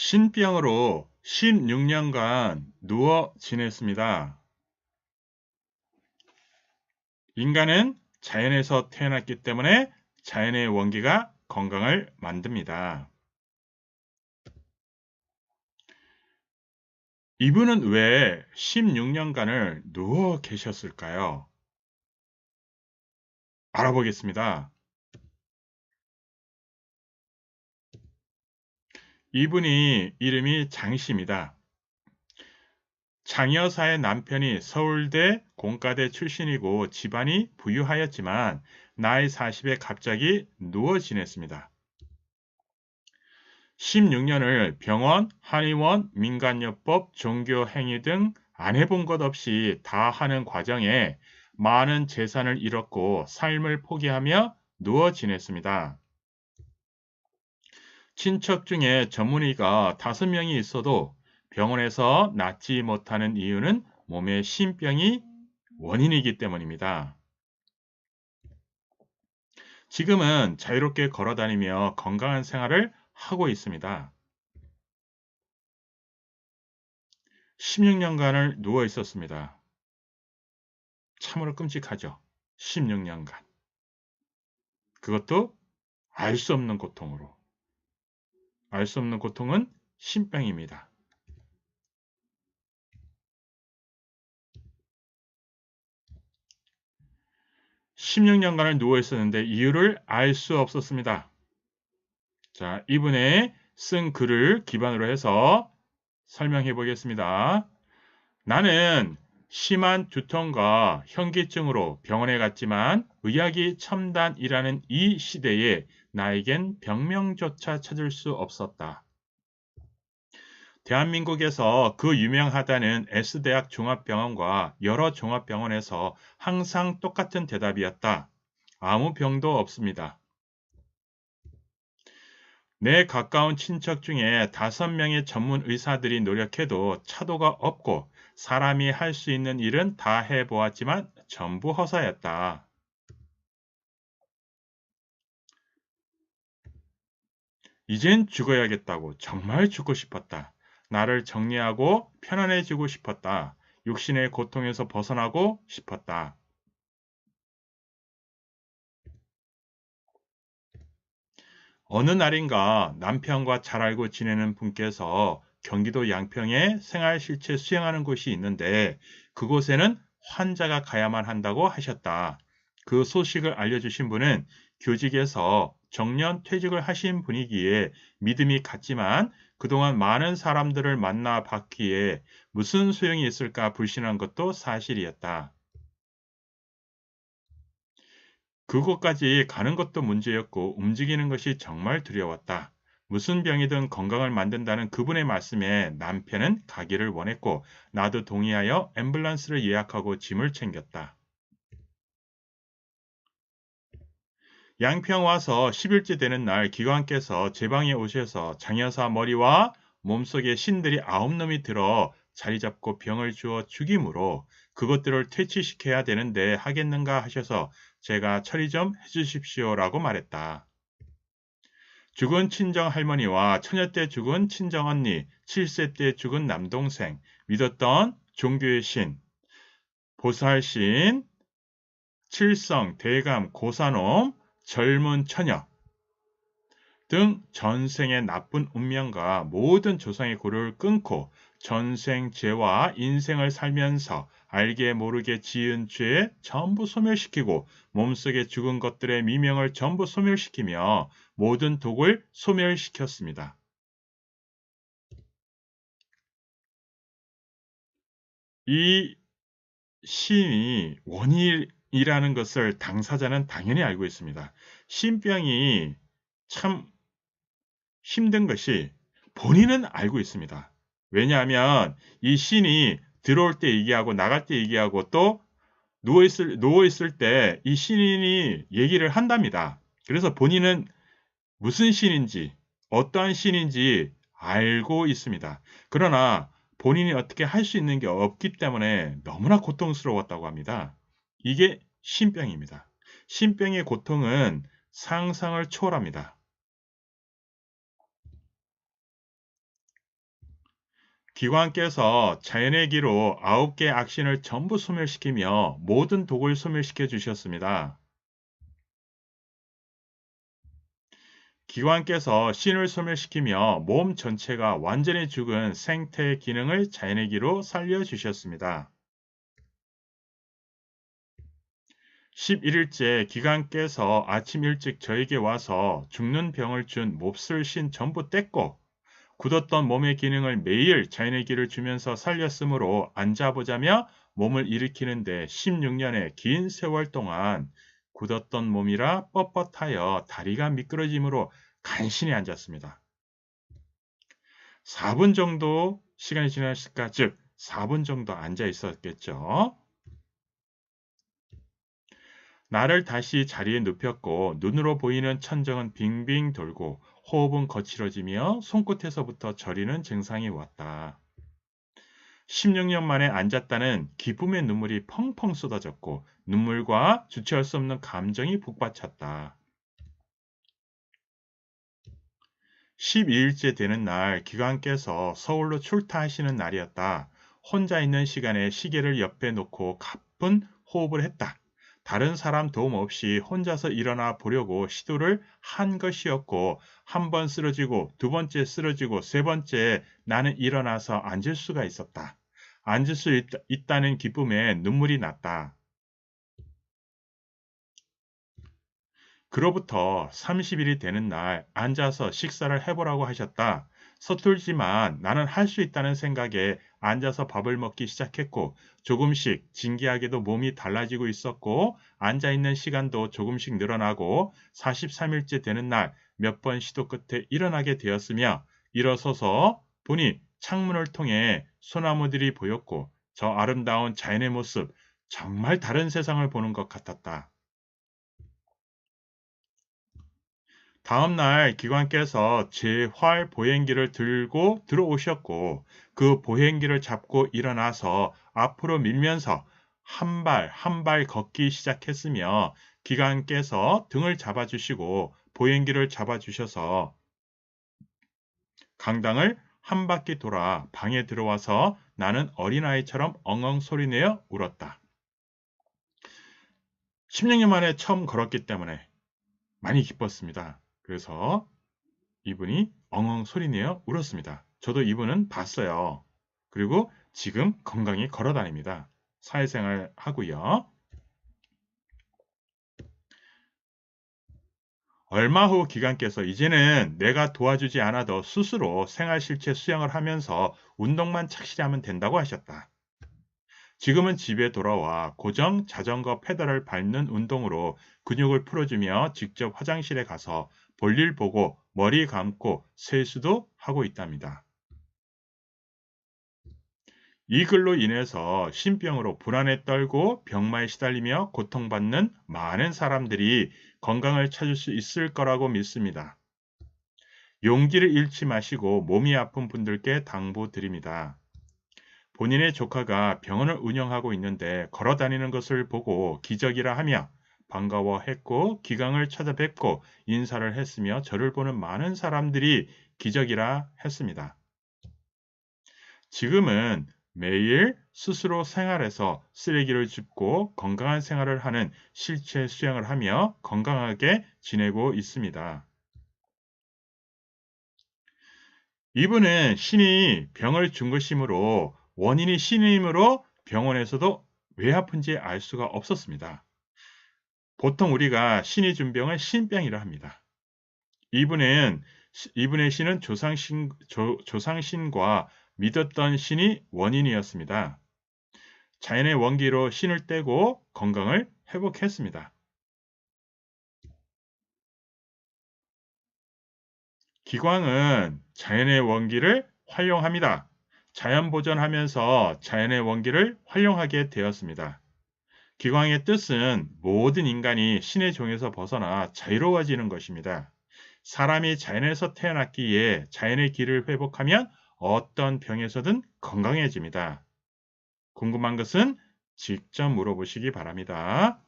신병으로 16년간 누워 지냈습니다. 인간은 자연에서 태어났기 때문에 자연의 원기가 건강을 만듭니다. 이분은 왜 16년간을 누워 계셨을까요? 알아보겠습니다. 이분이 이름이 장씨입니다. 장 여사의 남편이 서울대 공과대 출신이고 집안이 부유하였지만 나이 40에 갑자기 누워 지냈습니다. 16년을 병원, 한의원, 민간요법, 종교행위 등 안 해본 것 없이 다 하는 과정에 많은 재산을 잃었고 삶을 포기하며 누워 지냈습니다. 친척 중에 전문의가 다섯 명이 있어도 병원에서 낫지 못하는 이유는 몸에 신병이 원인이기 때문입니다. 지금은 자유롭게 걸어다니며 건강한 생활을 하고 있습니다. 16년간을 누워 있었습니다. 참으로 끔찍하죠. 16년간. 그것도 알 수 없는 고통으로. 알 수 없는 고통은 신병입니다. 16년간을 누워 있었는데 이유를 알 수 없었습니다. 자, 이분의 쓴 글을 기반으로 해서 설명해 보겠습니다. 나는 심한 두통과 현기증으로 병원에 갔지만 의학이 첨단이라는 이 시대에 나에겐 병명조차 찾을 수 없었다. 대한민국에서 그 유명하다는 S대학 종합병원과 여러 종합병원에서 항상 똑같은 대답이었다. 아무 병도 없습니다. 내 가까운 친척 중에 다섯 명의 전문 의사들이 노력해도 차도가 없고 사람이 할 수 있는 일은 다 해보았지만 전부 허사였다. 이젠 죽어야겠다고 정말 죽고 싶었다. 나를 정리하고 편안해지고 싶었다. 육신의 고통에서 벗어나고 싶었다. 어느 날인가 남편과 잘 알고 지내는 분께서 경기도 양평에 생활실체 수행하는 곳이 있는데 그곳에는 환자가 가야만 한다고 하셨다. 그 소식을 알려주신 분은 교직에서 정년 퇴직을 하신 분이기에 믿음이 갔지만 그동안 많은 사람들을 만나 봤기에 무슨 소용이 있을까 불신한 것도 사실이었다. 그곳까지 가는 것도 문제였고 움직이는 것이 정말 두려웠다. 무슨 병이든 건강을 만든다는 그분의 말씀에 남편은 가기를 원했고 나도 동의하여 앰뷸런스를 예약하고 짐을 챙겼다. 양평 와서 10일째 되는 날 기관께서 제 방에 오셔서 장여사 머리와 몸속에 신들이 아홉 놈이 들어 자리 잡고 병을 주어 죽이므로 그것들을 퇴치시켜야 되는데 하겠는가 하셔서 제가 처리 좀 해주십시오라고 말했다. 죽은 친정 할머니와 처녀 때 죽은 친정 언니, 7세 때 죽은 남동생, 믿었던 종교의 신, 보살 신, 칠성, 대감, 고사놈, 젊은 처녀 등 전생의 나쁜 운명과 모든 조상의 고를 끊고 전생 죄와 인생을 살면서 알게 모르게 지은 죄 전부 소멸시키고 몸속에 죽은 것들의 미명을 전부 소멸시키며 모든 독을 소멸시켰습니다. 이 시인이 원인 이라는 것을 당사자는 당연히 알고 있습니다. 신병이 참 힘든 것이 본인은 알고 있습니다. 왜냐하면 이 신이 들어올 때 얘기하고 나갈 때 얘기하고 또 누워있을, 누워있을 때 이 신인이 얘기를 한답니다. 그래서 본인은 무슨 신인지, 어떠한 신인지 알고 있습니다. 그러나 본인이 어떻게 할 수 있는 게 없기 때문에 너무나 고통스러웠다고 합니다. 이게 신병입니다. 신병의 고통은 상상을 초월합니다. 기관께서 자연의 기로 아홉 개의 악신을 전부 소멸시키며 모든 독을 소멸시켜 주셨습니다. 기관께서 신을 소멸시키며 몸 전체가 완전히 죽은 생태의 기능을 자연의 기로 살려 주셨습니다. 11일째 기관께서 아침 일찍 저에게 와서 죽는 병을 준 몹쓸 신 전부 뗐고 굳었던 몸의 기능을 매일 자연의 기를 주면서 살렸으므로 앉아보자며 몸을 일으키는데 16년의 긴 세월 동안 굳었던 몸이라 뻣뻣하여 다리가 미끄러짐으로 간신히 앉았습니다. 4분 정도 시간이 지났을까? 즉 4분 정도 앉아 있었겠죠. 나를 다시 자리에 눕혔고 눈으로 보이는 천정은 빙빙 돌고 호흡은 거칠어지며 손끝에서부터 저리는 증상이 왔다. 16년 만에 앉았다는 기쁨의 눈물이 펑펑 쏟아졌고 눈물과 주체할 수 없는 감정이 북받쳤다. 12일째 되는 날 기관께서 서울로 출타하시는 날이었다. 혼자 있는 시간에 시계를 옆에 놓고 가쁜 호흡을 했다. 다른 사람 도움 없이 혼자서 일어나 보려고 시도를 한 것이었고 한 번 쓰러지고 두 번째 쓰러지고 세 번째 나는 일어나서 앉을 수가 있었다. 앉을 수 있, 있다는 기쁨에 눈물이 났다. 그로부터 30일이 되는 날 앉아서 식사를 해보라고 하셨다. 서툴지만 나는 할 수 있다는 생각에 앉아서 밥을 먹기 시작했고 조금씩 진기하게도 몸이 달라지고 있었고 앉아 있는 시간도 조금씩 늘어나고 43일째 되는 날 몇 번 시도 끝에 일어나게 되었으며 일어서서 보니 창문을 통해 소나무들이 보였고 저 아름다운 자연의 모습 정말 다른 세상을 보는 것 같았다. 다음 날 기관께서 제 활 보행기를 들고 들어오셨고 그 보행기를 잡고 일어나서 앞으로 밀면서 한 발 한 발 걷기 시작했으며 기관께서 등을 잡아주시고 보행기를 잡아주셔서 강당을 한 바퀴 돌아 방에 들어와서 나는 어린아이처럼 엉엉 소리내어 울었다. 16년 만에 처음 걸었기 때문에 많이 기뻤습니다. 그래서 이분이 엉엉 소리내어 울었습니다. 저도 이분은 봤어요. 그리고 지금 건강히 걸어 다닙니다. 사회생활 하고요. 얼마 후 기관께서 이제는 내가 도와주지 않아도 스스로 생활실체 수영을 하면서 운동만 착실히 하면 된다고 하셨다. 지금은 집에 돌아와 고정 자전거 페달을 밟는 운동으로 근육을 풀어주며 직접 화장실에 가서 볼일 보고 머리 감고 세수도 하고 있답니다. 이 글로 인해서 신병으로 불안에 떨고 병마에 시달리며 고통받는 많은 사람들이 건강을 찾을 수 있을 거라고 믿습니다. 용기를 잃지 마시고 몸이 아픈 분들께 당부드립니다. 본인의 조카가 병원을 운영하고 있는데 걸어 다니는 것을 보고 기적이라 하며 반가워했고 기강을 찾아뵙고 인사를 했으며 저를 보는 많은 사람들이 기적이라 했습니다. 지금은 매일 스스로 생활에서 쓰레기를 줍고 건강한 생활을 하는 실체 수양을 하며 건강하게 지내고 있습니다. 이분은 신이 병을 준 것이므로 원인이 신임으로 병원에서도 왜 아픈지 알 수가 없었습니다. 보통 우리가 신이 준 병을 신병이라 합니다. 이분은 이분의 신은 조상신, 조, 조상신과 믿었던 신이 원인이었습니다. 자연의 원기로 신을 떼고 건강을 회복했습니다. 기광은 자연의 원기를 활용합니다. 자연 보존하면서 자연의 원기를 활용하게 되었습니다. 기광의 뜻은 모든 인간이 신의 종에서 벗어나 자유로워지는 것입니다. 사람이 자연에서 태어났기에 자연의 길을 회복하면 어떤 병에서든 건강해집니다. 궁금한 것은 직접 물어보시기 바랍니다.